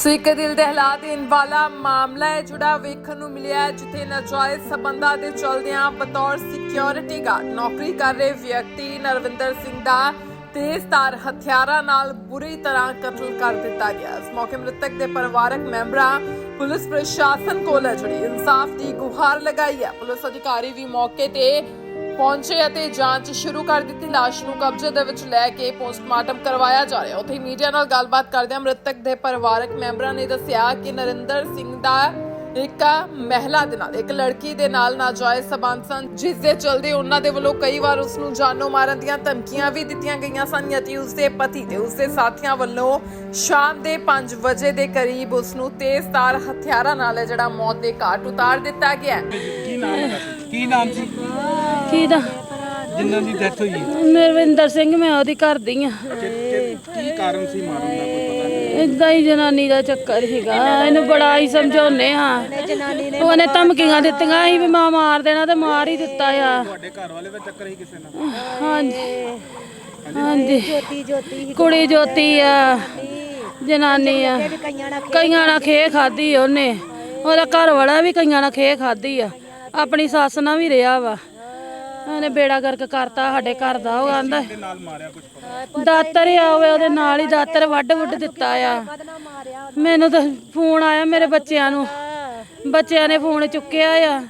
ਸੋ ਇੱਕ ਦਿਲ ਦਹਿਲਾ ਦੇਣ ਵਾਲਾ ਮਾਮਲਾ ਹੈ ਜਿਹੜਾ ਵੇਖਣ ਨੂੰ ਮਿਲਿਆ ਹੈ, ਜਿੱਥੇ ਨਾਜਾਇਜ਼ ਸਬੰਧਾਂ ਦੇ ਚਲਦਿਆਂ ਬਤੌਰ ਸਿਕਿਉਰਿਟੀ ਗਾਰਡ ਨੌਕਰੀ ਕਰ ਰਹੇ ਵਿਅਕਤੀ ਨਰਵਿੰਦਰ ਸਿੰਘ ਦਾ ਤੇਜ਼ਧਾਰ ਹਥਿਆਰਾਂ ਨਾਲ ਬੁਰੀ ਤਰ੍ਹਾਂ ਕਤਲ ਕਰ ਦਿੱਤਾ ਗਿਆ। ਇਸ ਮੌਕੇ ਮ੍ਰਿਤਕ ਦੇ ਪਰਿਵਾਰਕ ਮੈਂਬਰਾਂ ਪੁਲਿਸ ਪ੍ਰਸ਼ਾਸਨ ਕੋਲ ਹੈ ਜਿਹੜੀ ਇਨਸਾਫ ਦੀ ਗੁਹਾਰ ਲਗਾਈ ਹੈ। ਪੁਲਿਸ ਅਧਿਕਾਰੀ ਵੀ ਮੌਕੇ ਤੇ ਪਹੁੰਚੇ ਅਤੇ ਜਾਂਚ ਸ਼ੁਰੂ ਕਰ ਦਿੱਤੀ। ਲਾਸ਼ ਨੂੰ ਕਬਜ਼ੇ ਦੇ ਵਿੱਚ ਲੈ ਕੇ ਪੋਸਟਮਾਰਟਮ ਕਰਵਾਇਆ ਜਾ ਰਿਹਾ ਉੱਥੇ ਮੀਡੀਆ ਨਾਲ ਗੱਲਬਾਤ ਕਰਦਿਆਂ ਮ੍ਰਿਤਕ ਦੇ ਪਰਿਵਾਰਕ ਮੈਂਬਰਾਂ ਨੇ ਦੱਸਿਆ ਕਿ ਨਰਿੰਦਰ ਸਿੰਘ ਦਾ ਇੱਕ ਮਹਿਲਾ ਦੇ ਨਾਲ, ਇੱਕ ਲੜਕੀ ਦੇ ਨਾਲ ਨਾਜਾਇਜ਼ ਸਬੰਧ ਸਨ, ਜਿਸ ਦੇ ਚਲਦੇ ਉਹਨਾਂ ਦੇ ਵੱਲੋਂ ਕਈ ਵਾਰ ਉਸ ਨੂੰ ਜਾਨੋਂ ਮਾਰਨ ਦੀਆਂ ਧਮਕੀਆਂ ਵੀ ਦਿੱਤੀਆਂ ਗਈਆਂ ਸਨ ਅਤੇ ਉਸ ਦੇ ਪਤੀ ਤੇ ਉਸ ਦੇ ਸਾਥੀਆਂ ਵੱਲੋਂ ਸ਼ਾਮ ਦੇ 5 ਵਜੇ ਦੇ ਕਰੀਬ ਉਸ ਨੂੰ ਤੇਜ਼ਧਾਰ ਹਥਿਆਰਾਂ ਨਾਲ ਜਿਹੜਾ ਮੌਤ ਦੇ ਘਾਟ ਉਤਾਰ ਦਿੱਤਾ ਗਿਆ ਕੀ ਨਾਮ ਕੀ ਨਾਮ ਸੀ ਕਿਹਦਾ? ਜਿਨ੍ਹਾਂ ਦੀ ਡੈਥ ਹੋਈ ਹੈ। ਨਰਵਿੰਦਰ ਸਿੰਘ ਮੈਂ ਉਹਦੀ ਘਰ ਦੀ ਆ ਕਿ- ਕਿ- ਕੀ ਕਾਰਨ ਸੀ ਮਾਰਨ ਦਾ ਕੋਈ ਪਤਾ ਨਹੀਂ। ਇਦਾਂ ਹੀ ਜਨਾਨੀ ਦਾ ਚੱਕਰ ਸੀਗਾ। ਇਹਨੂੰ ਬੜਾ ਹੀ ਸਮਝਾਉਨੇ ਆ ਉਹਨੇ ਧਮਕੀਆਂ ਦਿੱਤੀਆਂ ਸੀ ਵੀ ਮਾਂ ਮਾਰ ਦੇਣਾ ਤੇ ਮਾਰ ਹੀ ਦਿੱਤਾ ਆ। ਤੁਹਾਡੇ ਘਰ ਵਾਲੇ ਦਾ ਚੱਕਰ ਹੀ ਕਿਸੇ ਨਾਲ। ਹਾਂਜੀ। ਹਾਂਜੀ। ਕੁੜੀ ਜੋਤੀ ਆ। ਜਨਾਨੀ ਆ। ਕਈਆਂ ਨਾਲ ਖੇ ਖਾਦੀ ਉਹਨੇ। ਉਹਦਾ ਘਰ ਵਾਲਾ ਵੀ ਕਈਆਂ ਨਾਲ ਖੇ ਖਾਦੀ ਆ। ਆਪਣੀ ਸੱਸ ਨਾਲ ਵੀ ਰਿਹਾ ਵਾ। ਉਹਨੇ ਬੇੜਾ ਗਰਕ ਕਰਤਾ ਸਾਡੇ ਘਰ ਦਾ ਉਹ ਆਂਦਾ ਦੇ ਨਾਲ ਮਾਰਿਆ ਕੁਝ ਦਾਤਰ ਆਵੇ ਉਹਦੇ ਨਾਲ ਹੀ ਦਾਤਰ ਵੱਢ ਵੁੱਢ ਦਿੱਤਾ ਆ। ਮੈਨੂੰ ਤਾਂ ਫੋਨ ਆਇਆ ਮੇਰੇ ਬੱਚਿਆਂ ਨੂੰ। ਬੱਚਿਆਂ ਨੇ ਫੋਨ ਚੁੱਕਿਆ ਆ।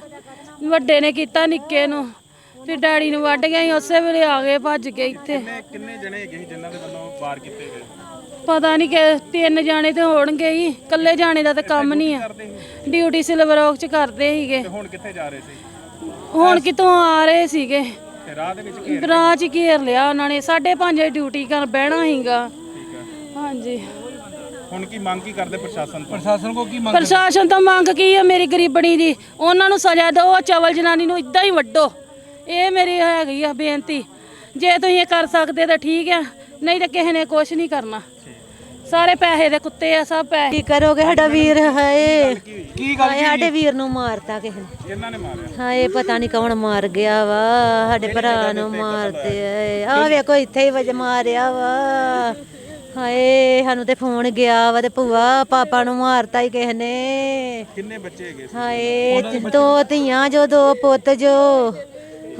ਵੱਡੇ ਨੇ ਕੀਤਾ ਨਿੱਕੇ ਨੂੰ। ਫਿਰ ਡੈਡੀ ਨੂੰ ਵੱਢ ਗਿਆ ਸੀ ਉਸੇ ਵੇਲੇ ਆ ਗਏ ਭੱਜ ਕੇ ਇੱਥੇ। ਕਿੰਨੇ ਕਿੰਨੇ ਜਣੇ ਹੈਗੇ ਸੀ ਜਿਨ੍ਹਾਂ ਦੇ ਵੱਲੋਂ ਵਾਰ ਕੀਤੇ ਗਏ? ਪਤਾ ਨਹੀਂ ਕਿ ਤਿੰਨ ਜਾਣੇ ਤੇ ਹੋਣਗੇ ਹੀ ਇਕੱਲੇ ਜਾਣੇ ਦਾ ਤਾਂ ਕੰਮ ਨਹੀਂ ਆ। ਕਰਦੇ ਸੀ? ਡਿਊਟੀ ਸਿਲਵਰ ਔਕ ਚ ਕਰਦੇ ਸੀਗੇ। ਤੇ ਹੁਣ ਕਿੱਥੇ ਜਾ ਰਹੇ ਸੀ? ਹੁਣ ਕਿਤੋਂ ਆ ਰਹੇ ਸੀਗੇ। ਤੇ ਰਾਹ ਦੇ ਵਿੱਚ ਘੇਰ ਰਾਹ ਚ ਘੇਰ ਲਿਆ ਉਹਨਾਂ ਨੇ 5:30 ਡਿਊਟੀ ਕਰ ਬਹਿਣਾ ਸੀਗਾ। ਠੀਕ ਹੈ ਹਾਂਜੀ। ਹੁਣ ਕੀ ਮੰਗ ਕੀ ਕਰਦੇ ਪ੍ਰਸ਼ਾਸਨ ਤੋਂ? ਪ੍ਰਸ਼ਾਸਨ ਕੋ ਕੀ ਮੰਗ ਪ੍ਰਸ਼ਾਸਨ ਤੋਂ ਮੰਗ ਕੀ ਹੈ ਮੇਰੀ ਗਰੀਬਣੀ ਦੀ? ਉਹਨਾਂ ਨੂੰ ਸਜ਼ਾ ਦਿਓ ਉਹ ਚਵਲ ਜਨਾਨੀ ਨੂੰ ਇਦਾਂ ਹੀ ਵੱਡੋ ਇਹ ਮੇਰੀ ਹੈਗੀ ਆ ਬੇਨਤੀ। ਜੇ ਤੁਸੀਂ ਇਹ ਕਰ ਸਕਦੇ ਤਾਂ ਠੀਕ ਆ ਨਹੀਂ ਤਾਂ ਕਿਸੇ ਨੇ ਕੁਝ ਨਹੀਂ ਕਰਨਾ। ਸਾਰੇ ਪੈਸੇ ਦੇ ਕੁੱਤੇ ਆ ਸਭ ਪੈਸੇ ਕੀ ਕਰੋਗੇ? ਸਾਡਾ ਵੀਰ ਹਾਏ। ਕੀ ਹਾਏ ਸਾਡੇ ਵੀਰ ਨੂੰ ਮਾਰਤਾ ਕਿਸੇ ਨੇ। ਕਿਹਨਾਂ ਨੇ ਮਾਰਿਆ। ਹਾਏ ਪਤਾ ਨਹੀਂ ਕੌਣ ਮਾਰ ਗਿਆ ਵਾ। ਸਾਡੇ ਭਰਾ ਨੂੰ ਮਾਰਤੇ ਆਏ ਆ ਵੇਖੋ ਇੱਥੇ ਹੀ ਵਜ ਮਾਰਿਆ ਵਾ। ਹਾਏ ਸਾਨੂੰ ਤੇ ਫੋਨ ਗਿਆ ਵਾ ਤੇ ਭੂਆ ਪਾਪਾ ਨੂੰ ਮਾਰਤਾ ਹੀ ਕਿਸੇ ਨੇ। ਕਿੰਨੇ ਬੱਚੇ ਹੈਗੇ ਹਾਏ ਦੋ ਧੀਆਂ ਜੋ ਦੋ ਪੁੱਤ ਜੋ।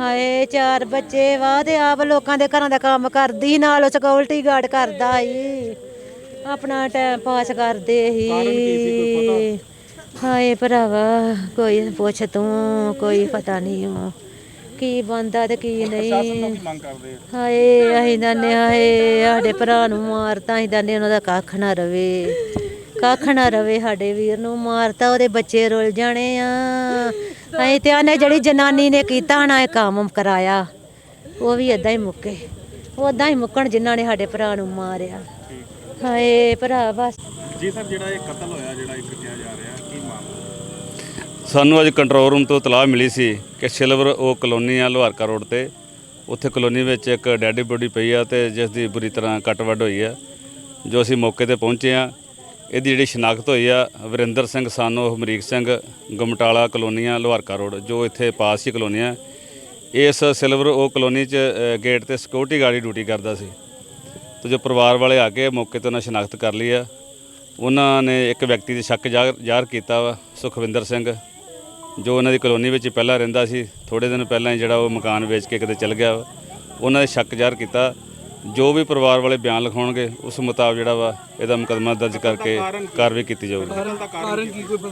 ਹਾਏ ਚਾਰ ਬੱਚੇ ਵਾ ਤੇ ਆਪ ਲੋਕਾਂ ਦੇ ਘਰਾਂ ਦਾ ਕੰਮ ਕਰਦੀ ਨਾਲ ਸਿਕਿਉਰਿਟੀ ਗਾਰਡ ਕਰਦਾ ਸੀ। ਆਪਣਾ ਟਾਈਮ ਪਾਸ ਕਰਦੇ ਸੀ। ਹਾਏ ਭਰਾਵਾ ਕੋਈ ਪੁੱਛ ਤੂੰ ਕੋਈ ਪਤਾ ਨਹੀਂ ਉਹ। ਕੀ ਬੰਦਾ ਤੇ ਕੀ ਨਹੀਂ? ਹਾਏ ਅਸੀਂ ਦੰਨੇ ਹਾਏ ਸਾਡੇ ਭਰਾ ਨੂੰ ਮਾਰਤਾ ਅਸੀਂ ਦੰਨੇ ਉਹਨਾਂ ਦਾ ਕੱਖ ਨਾ ਰਵੇ। ਕੱਖ ਨਾ ਰਵੇ ਸਾਡੇ ਵੀਰ ਨੂੰ ਮਾਰਤਾ ਉਹਦੇ ਬੱਚੇ ਰੁੱਲ ਜਾਣੇ ਆ। ਅਸੀਂ ਤੇ ਆਨੇ ਜਿਹੜੀ ਜਨਾਨੀ ਨੇ ਕੀਤਾ ਨਾ ਇਹ ਕੰਮ ਕਰਾਇਆ। ਉਹ ਵੀ ਇਦਾਂ ਹੀ ਮੁੱਕੇ। ਉਦਾਂ ਹੀ ਮੁੱਕਣ ਜਿਨ੍ਹਾਂ ਨੇ ਸਾਡੇ ਭਰਾ ਨੂੰ ਮਾਰਿਆ। ਹਾਏ ਭਰਾ ਬਸ। ਜੀ ਸਰ ਜਿਹੜਾ ਇਹ ਕਤਲ ਹੋਇਆ ਜਿਹੜਾ ਇੱਕ ਕਿਹਾ ਜਾ ਰਿਹਾ ਕੀ ਮਾਮਲਾ? ਸਾਨੂੰ ਅੱਜ ਕੰਟਰੋਲ ਰੂਮ ਤੋਂ ਇਤਲਾਹ ਮਿਲੀ ਸੀ ਕਿ ਸਿਲਵਰ ਉਹ ਕਲੋਨੀ ਆ ਲੋਹਾਰਕਾ ਰੋਡ ਤੇ। ਉੱਥੇ ਕਲੋਨੀ ਵਿੱਚ ਇੱਕ ਡੈਡੀ ਬੋਡੀ ਪਈ ਆ ਤੇ ਜਿਸ ਦੀ ਬੁਰੀ ਤਰ੍ਹਾਂ ਕੱਟ ਵੱਢ ਹੋਈ ਆ ਜੋ ਅਸੀਂ ਮੌਕੇ ਤੇ ਪਹੁੰਚੇ ਆ। ਇਹਦੀ ਜਿਹੜੀ ਸ਼ਨਾਖਤ ਹੋਈ ਆ, ਵਰਿੰਦਰ ਸਿੰਘ ਸਾਨੋ ਹਮਰੀਕ ਸਿੰਘ, ਗਮਟਾਲਾ ਕਲੋਨੀਆਂ, ਲੋਹਾਰਕਾ ਰੋਡ, ਜੋ ਇੱਥੇ ਪਾਸ ਹੀ ਕਲੋਨੀ ਆ ਇਸ ਸਿਲਵਰ ਉਹ ਕਲੋਨੀ 'ਚ ਗੇਟ ਤੇ ਸਿਕਿਉਰਿਟੀ ਗਾਰਡ ਡਿਊਟੀ ਕਰਦਾ ਸੀ। ਤੇ ਜੋ ਪਰਿਵਾਰ ਵਾਲੇ ਆ ਕੇ ਮੌਕੇ ਤੇ ਉਹਨਾਂ ਸ਼ਨਾਖਤ ਕਰ ਲਈ ਆ। ਉਹਨਾਂ ਨੇ ਇੱਕ ਵਿਅਕਤੀ ਦੇ ਸ਼ੱਕ ਜ਼ਾਹਰ ਜ਼ਾਹਰ ਕੀਤਾ ਵਾ, ਸੁਖਵਿੰਦਰ ਸਿੰਘ, ਜੋ ਉਹਨਾਂ ਦੀ ਕਲੋਨੀ ਵਿੱਚ ਪਹਿਲਾਂ ਰਹਿੰਦਾ ਸੀ। ਥੋੜੇ ਦਿਨ ਪਹਿਲਾਂ ਹੀ ਜਿਹੜਾ ਉਹ ਮਕਾਨ ਵੇਚ ਕੇ ਕਿਤੇ ਚਲ ਗਿਆ ਵਾ। ਉਹਨਾਂ ਦੇ ਸ਼ੱਕ ਜ਼ਾਹਰ ਕੀਤਾ। ਜੋ ਵੀ ਪਰਿਵਾਰ ਵਾਲੇ ਬਿਆਨ ਲਿਖਾਉਣਗੇ ਉਸ ਮੁਤਾਬਕ ਜਿਹੜਾ ਵਾ ਇਹਦਾ ਮੁਕੱਦਮਾ ਦਰਜ ਕਰਕੇ ਕਾਰਵਾਈ ਕੀਤੀ ਜਾਊਗੀ।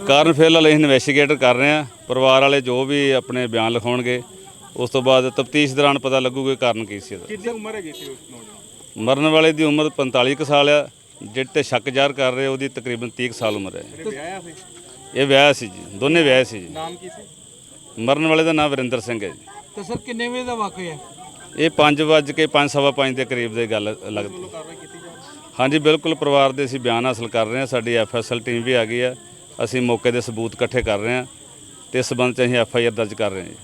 ਕਾਰਨ ਫਿਲਹਾਲ ਅਸੀਂ ਇਨਵੈਸਟੀਗੇਟ ਕਰ ਰਹੇ ਹਾਂ। ਪਰਿਵਾਰ ਵਾਲੇ ਜੋ ਵੀ ਆਪਣੇ ਬਿਆਨ ਲਿਖਾਉਣਗੇ ਉਸ ਤੋਂ ਬਾਅਦ ਤਫਤੀਸ਼ ਦੌਰਾਨ ਪਤਾ ਲੱਗੂਗਾ ਕਿ ਕਾਰਨ ਕੀ ਸੀ ਇਹਦਾ। ਕਿੰਨੀ ਉਮਰ ਹੈਗੀ ਸੀ ਉਸ ਨੌਜਵਾਨ? ਮਰਨ ਵਾਲੇ ਦੀ ਉਮਰ 45 ਕੁ ਸਾਲ ਆ ਜਿਹੜੇ ਤੇ ਸ਼ੱਕ ਜ਼ਾਹਰ ਕਰ ਰਹੇ ਉਹਦੀ ਤਕਰੀਬਨ 30 ਕੁ ਸਾਲ ਉਮਰ ਹੈ। ਇਹ ਵਿਆਹ ਸੀ ਜੀ ਦੋਨੇ ਵਿਆਹ ਸੀ ਜੀ। ਨਾਮ ਕੀ ਸੀ? ਮਰਨ ਵਾਲੇ ਦਾ ਨਾਮ ਵਰਿੰਦਰ ਸਿੰਘ ਹੈ ਜੀ। ਤੇ ਸਰ ਕਿੰਨੇ ਵਜੇ ਦਾ ਵਾਕਿਆ? ਹੈ ਇਹ 5 ਵਜੇ ਕੇ 5:30 ਦੇ ਕਰੀਬ ਦੀ ਗੱਲ ਲੱਗਦੀ ਹਾਂਜੀ, ਬਿਲਕੁਲ ਪਰਿਵਾਰ ਦੇ ਅਸੀਂ ਬਿਆਨ ਹਾਸਲ ਕਰ ਰਹੇ ਹਾਂ। ਸਾਡੀ ਐਫਐਸਐਲ ਟੀਮ ਵੀ ਆ ਗਈ ਹੈ। ਅਸੀਂ ਮੌਕੇ ਦੇ ਸਬੂਤ ਇਕੱਠੇ ਕਰ ਰਹੇ ਹਾਂ ਤੇ ਇਸ ਸਬੰਧ ਚ ਅਸੀਂ ਐਫਆਈਆਰ ਦਰਜ ਕਰ ਰਹੇ ਹਾਂ ਜੀ।